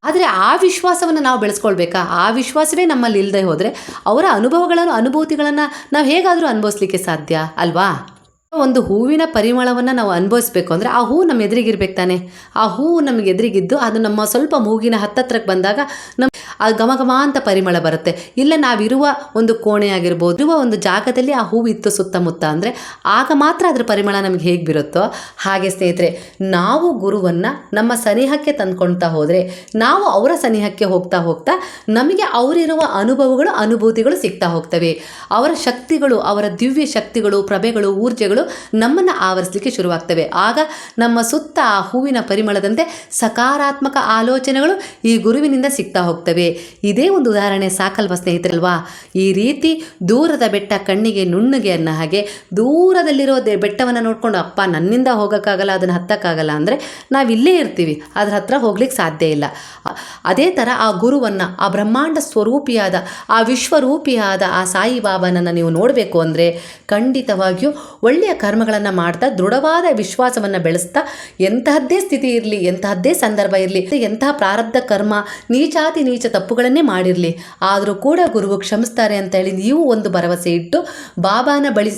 ಆದರೆ ಆ ವಿಶ್ವಾಸವನ್ನು ನಾವು ಬೆಳೆಸ್ಕೊಳ್ಬೇಕಾ? ಆ ವಿಶ್ವಾಸವೇ ನಮ್ಮಲ್ಲಿ ಇಲ್ಲದೆ ಹೋದರೆ ಅವರ ಅನುಭವಗಳನ್ನು, ಅನುಭೂತಿಗಳನ್ನು ನಾವು ಹೇಗಾದರೂ ಅನುಭವಿಸ್ಲಿಕ್ಕೆ ಸಾಧ್ಯ ಅಲ್ವಾ? ಒಂದು ಹೂವಿನ ಪರಿಮಳವನ್ನು ನಾವು ಅನುಭವಿಸ್ಬೇಕು ಅಂದರೆ ಆ ಹೂ ನಮ್ಮ ಎದುರಿಗಿರ್ಬೇಕು ತಾನೆ. ಆ ಹೂವು ನಮಗೆ ಎದುರಿಗಿದ್ದು ಅದು ನಮ್ಮ ಸ್ವಲ್ಪ ಮೂಗಿನ ಹತ್ತತ್ರಕ್ಕೆ ಬಂದಾಗ ನಮ್ಮ ಆ ಘಮ ಅಂತ ಪರಿಮಳ ಬರುತ್ತೆ. ಇಲ್ಲ, ನಾವಿರುವ ಒಂದು ಕೋಣೆ ಆಗಿರ್ಬೋದು, ಇರುವ ಒಂದು ಜಾಗದಲ್ಲಿ ಆ ಹೂವು ಇತ್ತು ಸುತ್ತಮುತ್ತ ಅಂದರೆ ಆಗ ಮಾತ್ರ ಅದರ ಪರಿಮಳ ನಮಗೆ ಹೇಗೆ ಬೀರುತ್ತೋ ಹಾಗೆ ಸ್ನೇಹಿತರೆ, ನಾವು ಗುರುವನ್ನು ನಮ್ಮ ಸನಿಹಕ್ಕೆ ತಂದ್ಕೊಳ್ತಾ ಹೋದರೆ, ನಾವು ಅವರ ಸನಿಹಕ್ಕೆ ಹೋಗ್ತಾ ಹೋಗ್ತಾ ನಮಗೆ ಅವರಿರುವ ಅನುಭವಗಳು, ಅನುಭೂತಿಗಳು ಸಿಗ್ತಾ ಹೋಗ್ತವೆ. ಅವರ ಶಕ್ತಿಗಳು, ಅವರ ದಿವ್ಯ ಶಕ್ತಿಗಳು, ಪ್ರಭೆಗಳು, ಊರ್ಜೆಗಳು ನಮ್ಮನ್ನು ಆವರಿಸಲಿಕ್ಕೆ ಶುರುವಾಗ್ತವೆ. ಆಗ ನಮ್ಮ ಸುತ್ತ ಆ ಹೂವಿನ ಪರಿಮಳದಂತೆ ಸಕಾರಾತ್ಮಕ ಆಲೋಚನೆಗಳು ಈ ಗುರುವಿನಿಂದ ಸಿಗ್ತಾ ಹೋಗ್ತವೆ. ಇದೇ ಒಂದು ಉದಾಹರಣೆ ಸಾಕಲ್ವಾ ಸ್ನೇಹಿತರಲ್ವಾ? ಈ ರೀತಿ ದೂರದ ಬೆಟ್ಟ ಕಣ್ಣಿಗೆ ನುಣ್ಣಗೆ ಅನ್ನೋ ಹಾಗೆ ದೂರದಲ್ಲಿರೋ ಬೆಟ್ಟವನ್ನ ನೋಡ್ಕೊಂಡು, ಅಪ್ಪ, ನನ್ನಿಂದ ಹೋಗೋಕ್ಕಾಗಲ್ಲ, ಅದನ್ನು ಹತ್ತಕ್ಕಾಗಲ್ಲ. ಅಂದರೆ ನಾವಿಲ್ಲೇ ಇರ್ತೀವಿ, ಅದ್ರ ಹತ್ರ ಹೋಗ್ಲಿಕ್ಕೆ ಸಾಧ್ಯ ಇಲ್ಲ. ಅದೇ ಥರ ಆ ಗುರುವನ್ನು, ಆ ಬ್ರಹ್ಮಾಂಡ ಸ್ವರೂಪಿಯಾದ, ಆ ವಿಶ್ವರೂಪಿಯಾದ ಆ ಸಾಯಿಬಾಬನನ್ನು ನೀವು ನೋಡಬೇಕು ಅಂದರೆ ಖಂಡಿತವಾಗಿಯೂ ಒಳ್ಳೆಯ ಕರ್ಮಗಳನ್ನು ಮಾಡ್ತಾ, ದೃಢವಾದ ವಿಶ್ವಾಸವನ್ನು ಬೆಳೆಸ್ತಾ, ಎಂತಹದ್ದೇ ಸ್ಥಿತಿ ಇರಲಿ, ಎಂತಹದ್ದೇ ಸಂದರ್ಭ ಇರಲಿ, ಎಂತಹ ಪ್ರಾರಬ್ಧ ಕರ್ಮ, ನೀಚಾತಿ ನೀಚ ತಪ್ಪುಗಳನ್ನೇ ಮಾಡಿರಲಿ. ಆದರೂ ಕೂಡ ಗುರುವು ಕ್ಷಮಿಸ್ತಾರೆ ಅಂತ ಹೇಳಿ ನೀವು ಒಂದು ಭರವಸೆ ಇಟ್ಟು ಬಾಬಾನ ಬಳಿ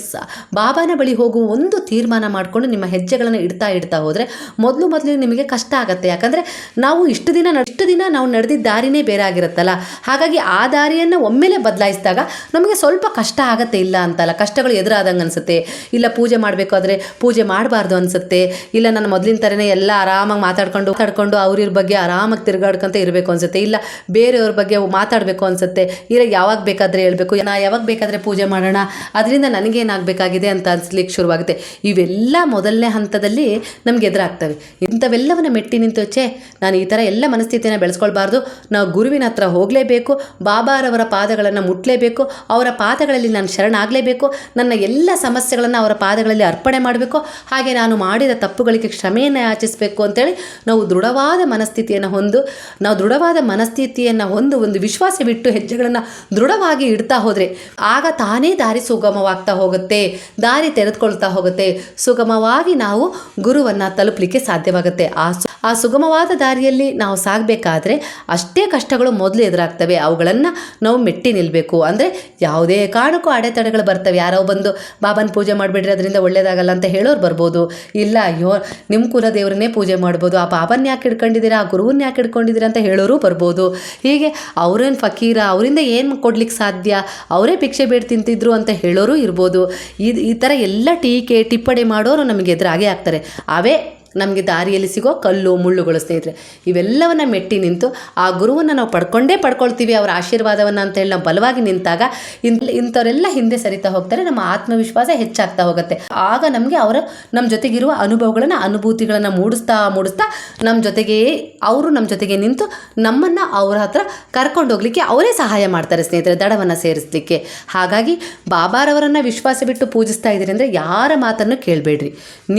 ಬಾಬಾನ ಬಳಿ ಹೋಗುವ ಒಂದು ತೀರ್ಮಾನ ಮಾಡಿಕೊಂಡು ನಿಮ್ಮ ಹೆಜ್ಜೆಗಳನ್ನು ಇಡ್ತಾ ಇಡ್ತಾ ಹೋದರೆ ಮೊದಲು ಮೊದಲು ನಿಮಗೆ ಕಷ್ಟ ಆಗುತ್ತೆ. ಯಾಕಂದರೆ ನಾವು ಇಷ್ಟು ದಿನ ಇಷ್ಟು ದಿನ ನಾವು ನಡೆದಿದ್ದ ದಾರಿನೇ ಬೇರೆ ಆಗಿರುತ್ತಲ್ಲ. ಹಾಗಾಗಿ ಆ ದಾರಿಯನ್ನು ಒಮ್ಮೆಲೆ ಬದಲಾಯಿಸಿದಾಗ ನಮಗೆ ಸ್ವಲ್ಪ ಕಷ್ಟ ಆಗತ್ತೆ ಇಲ್ಲ ಅಂತಲ್ಲ. ಕಷ್ಟಗಳು ಎದುರಾದಂಗೆ ಅನಿಸುತ್ತೆ. ಇಲ್ಲ ಪೂಜೆ ಮಾಡಬೇಕಾದ್ರೆ ಪೂಜೆ ಮಾಡಬಾರ್ದು ಅನಿಸುತ್ತೆ. ಇಲ್ಲ ನನ್ನ ಮೊದಲಿನ ಥರನೇ ಎಲ್ಲ ಆರಾಮಾಗಿ ಮಾತಾಡ್ಕೊಂಡು ಮಾತಾಡ್ಕೊಂಡು ಅವ್ರ ಬಗ್ಗೆ ಆರಾಮಾಗಿ ತಿರುಗಾಡ್ಕೊಂತ ಇರಬೇಕು ಅನಿಸುತ್ತೆ. ಇಲ್ಲ ಬೇರೆಯವ್ರ ಬಗ್ಗೆ ಮಾತಾಡಬೇಕು ಅನಿಸುತ್ತೆ. ಇಲ್ಲ ಯಾವಾಗ ಬೇಕಾದರೆ ಹೇಳಬೇಕು, ನಾ ಯಾವಾಗ ಬೇಕಾದರೆ ಪೂಜೆ ಮಾಡೋಣ, ಅದರಿಂದ ನನಗೇನಾಗಬೇಕಾಗಿದೆ ಅಂತ ಅನ್ಸ್ಲಿಕ್ಕೆ ಶುರುವಾಗುತ್ತೆ. ಇವೆಲ್ಲ ಮೊದಲನೇ ಹಂತದಲ್ಲಿ ನಮ್ಗೆ ಎದುರಾಗ್ತವೆ. ಇಂಥವೆಲ್ಲವನ್ನ ಮೆಟ್ಟಿ ನಿಂತು, ಛೇ, ನಾನು ಈ ಥರ ಎಲ್ಲ ಮನಸ್ಥಿತಿಯನ್ನು ಬೆಳೆಸ್ಕೊಳ್ಬಾರ್ದು. ನಾವು ಗುರುವಿನ ಹತ್ರ ಹೋಗಲೇಬೇಕು, ಬಾಬಾರವರ ಪಾದಗಳನ್ನು ಮುಟ್ಟಲೇಬೇಕು ಅವರ ಪಾದಗಳಲ್ಲಿ ನಾನು ಶರಣಾಗಲೇಬೇಕು, ನನ್ನ ಎಲ್ಲ ಸಮಸ್ಯೆಗಳನ್ನು ಅವರ ಪಾದಗಳಲ್ಲಿ ಅರ್ಪಣೆ ಮಾಡಬೇಕು, ಹಾಗೆ ನಾನು ಮಾಡಿದ ತಪ್ಪುಗಳಿಗೆ ಕ್ಷಮೆಯನ್ನು ಯಾಚಿಸಬೇಕು ಅಂತೇಳಿ ನಾವು ದೃಢವಾದ ಮನಸ್ಥಿತಿಯನ್ನು ಹೊಂದು, ನಾವು ದೃಢವಾದ ಮನಸ್ಥಿತಿಯನ್ನು ಹೊಂದು ಒಂದು ಒಂದು ವಿಶ್ವಾಸವಿಟ್ಟು ಹೆಜ್ಜೆಗಳನ್ನು ದೃಢವಾಗಿ ಇಡ್ತಾ ಹೋದರೆ ಆಗ ತಾನೇ ದಾರಿ ಸುಗಮವಾಗ್ತಾ ಹೋಗುತ್ತೆ, ದಾರಿ ತೆರೆದುಕೊಳ್ತಾ ಹೋಗುತ್ತೆ. ಸುಗಮವಾಗಿ ನಾವು ಗುರುವನ್ನು ತಲುಪಲಿಕ್ಕೆ ಸಾಧ್ಯವಾಗುತ್ತೆ. ಆ ಆ ಸುಗಮವಾದ ದಾರಿಯಲ್ಲಿ ನಾವು ಸಾಗಬೇಕಾದ್ರೆ ಅಷ್ಟೇ ಕಷ್ಟಗಳು ಮೊದಲು ಎದುರಾಗ್ತವೆ. ಅವುಗಳನ್ನು ನಾವು ಮೆಟ್ಟಿ ನಿಲ್ಲಬೇಕು ಅಂದರೆ ಯಾವುದೇ ಕಾರಣಕ್ಕೂ ಅಡೆತಡೆಗಳು ಬರ್ತವೆ. ಯಾರೋ ಬಂದು, ಬಾಬನ ಪೂಜೆ ಮಾಡಿಬಿಡ್ರಿ, ಅದರಿಂದ ಒಳ್ಳೇದಾಗಲ್ಲ ಅಂತ ಹೇಳೋರು ಬರ್ಬೋದು. ಇಲ್ಲ, ಅಯ್ಯೋ ನಿಮ್ಮ ಕುಲದೇವರನ್ನೇ ಪೂಜೆ ಮಾಡ್ಬೋದು. ಆ ಬಾಬನ್ ಯಾಕೆ ಹಿಡ್ಕೊಂಡಿದ್ದೀರಾ? ಆ ಗುರುವನ್ನ ಯಾಕೆ ಹಿಡ್ಕೊಂಡಿದ್ದೀರಾ? ಅಂತ ಹೇಳೋರು ಬರ್ಬೋದು. ಹೀಗೆ? ಅವರೇನು ಫಕೀರ? ಅವರಿಂದ ಏನು ಕೊಡ್ಲಿಕ್ಕೆ ಸಾಧ್ಯ? ಅವರೇ ಭಿಕ್ಷೆ ಬೇಡ ತಿಂತಿದ್ರು ಅಂತ ಹೇಳೋರು ಇರ್ಬೋದು. ಇದು ಈ ಥರ ಎಲ್ಲ ಟೀಕೆ, ಟಿಪ್ಪಣಿ ಮಾಡೋರು ನಮಗೆ ಎದುರಾಗೆ ಆಗ್ತಾರೆ. ಅವೇ ನಮಗೆ ದಾರಿಯಲ್ಲಿ ಸಿಗೋ ಕಲ್ಲು, ಮುಳ್ಳುಗಳು ಸ್ನೇಹಿತರೆ, ಇವೆಲ್ಲವನ್ನು ಮೆಟ್ಟಿ ನಿಂತು ಆ ಗುರುವನ್ನು ನಾವು ಪಡ್ಕೊಂಡೇ ಪಡ್ಕೊಳ್ತೀವಿ, ಅವರ ಆಶೀರ್ವಾದವನ್ನು ಅಂತೇಳಿ ನಾವು ಬಲವಾಗಿ ನಿಂತಾಗ ಇಂಥ ಇಂಥವರೆಲ್ಲ ಹಿಂದೆ ಸರಿತಾ ಹೋಗ್ತಾರೆ, ನಮ್ಮ ಆತ್ಮವಿಶ್ವಾಸ ಹೆಚ್ಚಾಗ್ತಾ ಹೋಗುತ್ತೆ. ಆಗ ನಮಗೆ ಅವರ ನಮ್ಮ ಜೊತೆಗಿರುವ ಅನುಭವಗಳನ್ನು, ಅನುಭೂತಿಗಳನ್ನು ಮೂಡಿಸ್ತಾ ಮೂಡಿಸ್ತಾ ನಮ್ಮ ಜೊತೆಗೆ, ಅವರು ನಮ್ಮ ಜೊತೆಗೆ ನಿಂತು ನಮ್ಮನ್ನು ಅವರ ಹತ್ರ ಕರ್ಕೊಂಡು ಹೋಗ್ಲಿಕ್ಕೆ ಅವರೇ ಸಹಾಯ ಮಾಡ್ತಾರೆ ಸ್ನೇಹಿತರೆ, ದಡವನ್ನು ಸೇರಿಸಲಿಕ್ಕೆ. ಹಾಗಾಗಿ ಬಾಬಾರವರನ್ನು ವಿಶ್ವಾಸ ಬಿಟ್ಟು ಪೂಜಿಸ್ತಾ ಇದ್ದೀರಿ ಅಂದರೆ ಯಾರ ಮಾತನ್ನು ಕೇಳಬೇಡ್ರಿ.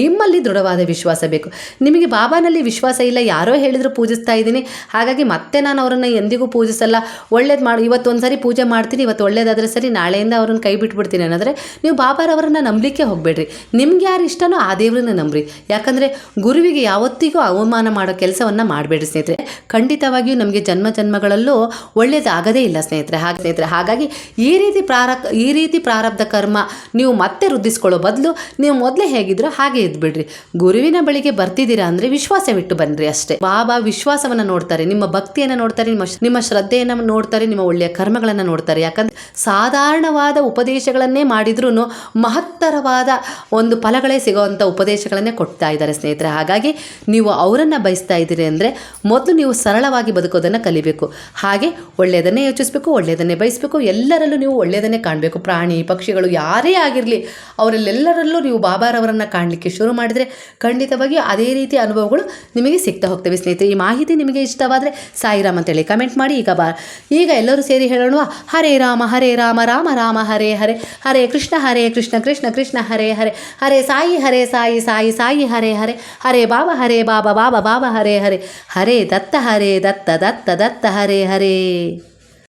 ನಿಮ್ಮಲ್ಲಿ ದೃಢವಾದ ವಿಶ್ವಾಸ ಬೇಕು. ನಿಮಗೆ ಬಾಬಾನಲ್ಲಿ ವಿಶ್ವಾಸ ಇಲ್ಲ, ಯಾರೋ ಹೇಳಿದ್ರು ಪೂಜಿಸ್ತಾ ಇದ್ದೀನಿ. ಹಾಗಾಗಿ ಮತ್ತೆ ನಾನು ಅವರನ್ನು ಎಂದಿಗೂ ಪೂಜಿಸಲ್ಲ. ಒಳ್ಳೇದು ಮಾಡಿ ಇವತ್ತೊಂದು ಸಾರಿ ಪೂಜೆ ಮಾಡ್ತೀನಿ, ಇವತ್ತು ಒಳ್ಳೇದಾದರೆ ಸರಿ, ನಾಳೆಯಿಂದ ಅವ್ರನ್ನ ಕೈ ಬಿಟ್ಬಿಡ್ತೀನಿ ಅನ್ನೋದ್ರೆ ನೀವು ಬಾಬಾರವರನ್ನ ನಂಬಲಿಕ್ಕೆ ಹೋಗಬೇಡ್ರಿ. ನಿಮ್ಗೆ ಯಾರು ಇಷ್ಟನೋ ಆ ದೇವ್ರನ್ನ ನಂಬ್ರಿ. ಯಾಕಂದರೆ ಗುರುವಿಗೆ ಯಾವತ್ತಿಗೂ ಅವಮಾನ ಮಾಡೋ ಕೆಲಸವನ್ನು ಮಾಡಬೇಡ್ರಿ ಸ್ನೇಹಿತರೆ. ಖಂಡಿತವಾಗಿಯೂ ನಮಗೆ ಜನ್ಮ ಜನ್ಮಗಳಲ್ಲೂ ಒಳ್ಳೇದಾಗದೇ ಇಲ್ಲ ಸ್ನೇಹಿತರೆ. ಹಾಗೆ ಸ್ನೇಹಿತರೆ, ಹಾಗಾಗಿ ಈ ರೀತಿ ಪ್ರಾರ ಈ ರೀತಿ ಪ್ರಾರಬ್ಧ ಕರ್ಮ ನೀವು ಮತ್ತೆ ವೃದ್ಧಿಸ್ಕೊಳ್ಳೋ ಬದಲು ನೀವು ಮೊದಲೇ ಹೇಗಿದ್ರೋ ಹಾಗೆ ಇದ್ಬಿಡ್ರಿ. ಗುರುವಿನ ಬಳಿಗೆ ಬರ್ತಿದ್ದೀರಾ ಅಂದ್ರೆ ವಿಶ್ವಾಸವಿಟ್ಟು ಬನ್ರಿ ಅಷ್ಟೇ. ಬಾಬಾ ವಿಶ್ವಾಸವನ್ನ ನೋಡ್ತಾರೆ, ನಿಮ್ಮ ಭಕ್ತಿಯನ್ನ ನೋಡ್ತಾರೆ, ನಿಮ್ಮ ನಿಮ್ಮ ಶ್ರದ್ಧೆಯನ್ನ ನೋಡ್ತಾರೆ, ನಿಮ್ಮ ಒಳ್ಳೆಯ ಕರ್ಮಗಳನ್ನ ನೋಡ್ತಾರೆ. ಯಾಕಂದ್ರೆ ಸಾಧಾರಣವಾದ ಉಪದೇಶಗಳನ್ನೇ ಮಾಡಿದ್ರೂ ಮಹತ್ತರವಾದ ಒಂದು ಫಲಗಳೇ ಸಿಗುವಂತ ಉಪದೇಶಗಳನ್ನೇ ಕೊಡ್ತಾ ಇದ್ದಾರೆ ಸ್ನೇಹಿತರೆ. ಹಾಗಾಗಿ ನೀವು ಅವರನ್ನು ಬಯಸ್ತಾ ಇದ್ದೀರಿ ಅಂದ್ರೆ ಮೊದಲು ನೀವು ಸರಳವಾಗಿ ಬದುಕೋದನ್ನ ಕಲಿಬೇಕು. ಹಾಗೆ ಒಳ್ಳೆಯದನ್ನೇ ಯೋಚಿಸಬೇಕು, ಒಳ್ಳೆಯದನ್ನೇ ಬಯಸಬೇಕು, ಎಲ್ಲರಲ್ಲೂ ನೀವು ಒಳ್ಳೆಯದನ್ನೇ ಕಾಣಬೇಕು. ಪ್ರಾಣಿ, ಪಕ್ಷಿಗಳು ಯಾರೇ ಆಗಿರಲಿ, ಅವರಲ್ಲೆಲ್ಲರಲ್ಲೂ ನೀವು ಬಾಬಾರವರನ್ನು ಕಾಣಲಿಕ್ಕೆ ಶುರು ಮಾಡಿದರೆ ಖಂಡಿತವಾಗಿಯೂ ಅದೇ ರೀತಿ ಅನುಭವಗಳು ನಿಮಗೆ ಸಿಗ್ತಾ ಹೋಗ್ತವೆ ಸ್ನೇಹಿತರೆ. ಈ ಮಾಹಿತಿ ನಿಮಗೆ ಇಷ್ಟವಾದರೆ ಸಾಯಿರಾಮ್ ಅಂತೇಳಿ ಕಮೆಂಟ್ ಮಾಡಿ. ಈಗ ಬಾ, ಈಗ ಎಲ್ಲರೂ ಸೇರಿ ಹೇಳೋಣ ಹರೇ ರಾಮ ಹರೇ ರಾಮ ರಾಮ ರಾಮ, ಹರೇ ಹರೇ ಹರೇ ಕೃಷ್ಣ ಹರೇ ಕೃಷ್ಣ ಕೃಷ್ಣ ಕೃಷ್ಣ, ಹರೇ ಹರೇ ಹರೇ ಸಾಯಿ ಹರೇ ಸಾಯಿ ಸಾಯಿ ಸಾಯಿ, ಹರೇ ಹರೇ ಹರೇ ಬಾಬಾ ಹರೇ ಬಾಬಾ ಬಾಬಾ ಬಾಬಾ, ಹರೇ ಹರೇ ಹರೇ ದತ್ತ ಹರೇ ದತ್ತ ದತ್ತ ದತ್ತ, ಹರೇ ಹರೇ.